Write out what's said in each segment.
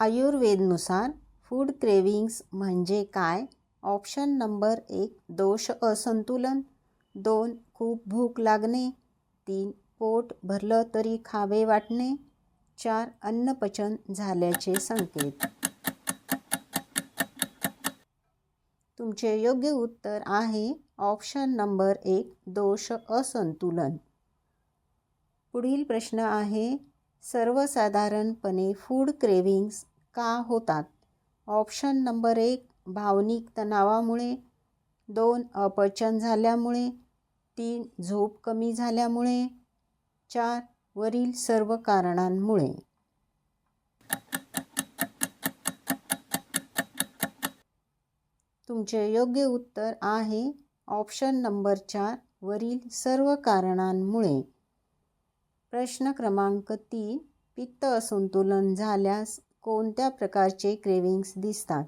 आयुर्वेदनुसार food cravings म्हणजे काय? Option number एक दोष असंतुलन. दोन खूप भूक लागणे. तीन पोट भरलं तरी खावे वाटणे. चार अन्नपचन झाल्याचे संकेत. तुमचे योग्य उत्तर आहे. ऑप्शन नंबर एक दोष असंतुलन. पुढील प्रश्न आहे. सर्वसाधारणपणे फूड क्रेविंग्स का होतात? ऑप्शन नंबर एक भावनिक तणावामुळे. दोन अपचन झाल्यामुळे. तीन झोप कमी झाल्यामुळे. चार वरील सर्व कारणांमुळे. तुमचे योग्य उत्तर आहे. ऑप्शन नंबर चार वरील सर्व कारणांमुळे. प्रश्न क्रमांक तीन पित्त असंतुलन झाल्यास कोणत्या प्रकारचे क्रेविंग्स दिसतात?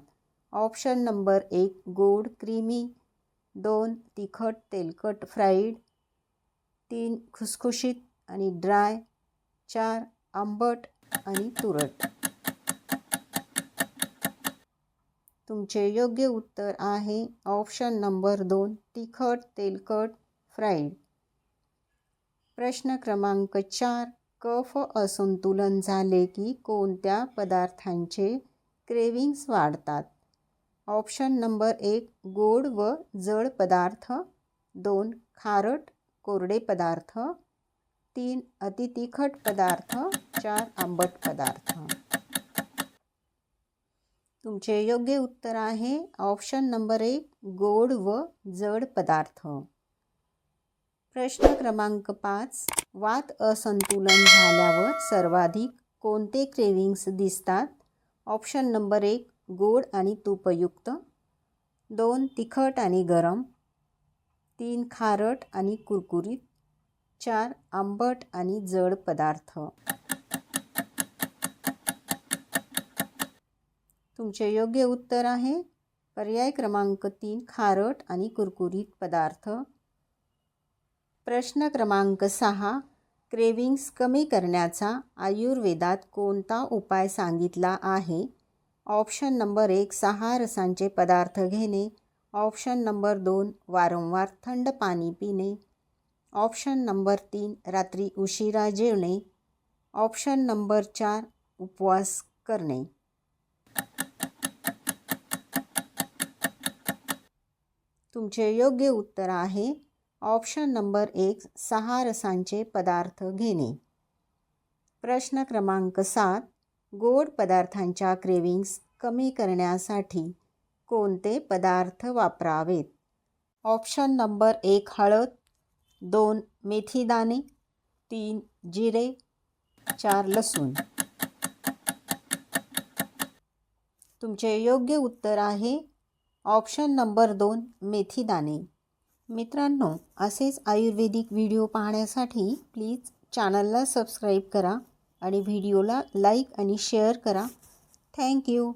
ऑप्शन नंबर एक गोड क्रीमी. दोन तिखट तेलकट फ्राईड. तीन खुसखुशीत आणि ड्राय. चार आंबट आणि तुरट. तुमचे योग्य उत्तर आहे ऑप्शन नंबर दोन तिखट तेलकट फ्राईड. प्रश्न क्रमांक चार कफ असंतुलन झाले की कोणत्या पदार्थांचे क्रेविंग्स वाढतात? ऑप्शन नंबर एक गोड व जड पदार्थ. दोन खारट कोरडे पदार्थ. तीन अतितिखट पदार्थ. चार आंबट पदार्थ. तुमचे योग्य उत्तर आहे. ऑप्शन नंबर एक गोड व जड पदार्थ. प्रश्न क्रमांक पाच. वात असंतुलन झाल्यावर सर्वाधिक कोणते क्रेविंग्स दिसतात? ऑप्शन नंबर एक गोड आणि तुपयुक्त. दोन तिखट आणि गरम. तीन खारट आणि कुरकुरीत. चार आंबट आणि जड पदार्थ. तुमचे योग्य उत्तर आहे. पर्याय क्रमांक तीन खारट आणि कुरकुरीत पदार्थ. प्रश्न क्रमांक सहा क्रेविंग्स कमी करण्याचा आयुर्वेदात कोणता उपाय सांगितला आहे? ऑप्शन नंबर एक सहा रसांचे पदार्थ घेणे. ऑप्शन नंबर दोन वारंवार थंड पाणी पिणे. ऑप्शन नंबर तीन रात्री उशिरा जेवणे. ऑप्शन नंबर चार उपवास करणे. तुमचे योग्य उत्तर आहे. ऑप्शन नंबर एक सहा रसांचे पदार्थ घेणे. प्रश्न क्रमांक सात गोड पदार्थांच्या क्रेविंग्स कमी करण्यासाठी कोणते पदार्थ वापरावेत? ऑप्शन नंबर एक हळद दोन मेथीदाणे तीन जिरे चार लसूण. तुमचे योग्य उत्तर आहे. ऑप्शन नंबर दोन मेथीदाणे मित्रांनो असेच आयुर्वेदिक व्हिडिओ पाहण्यासाठी प्लीज चॅनलला सबस्क्राईब करा आणि व्हिडिओला लाईक आणि शेअर करा. थँक्यू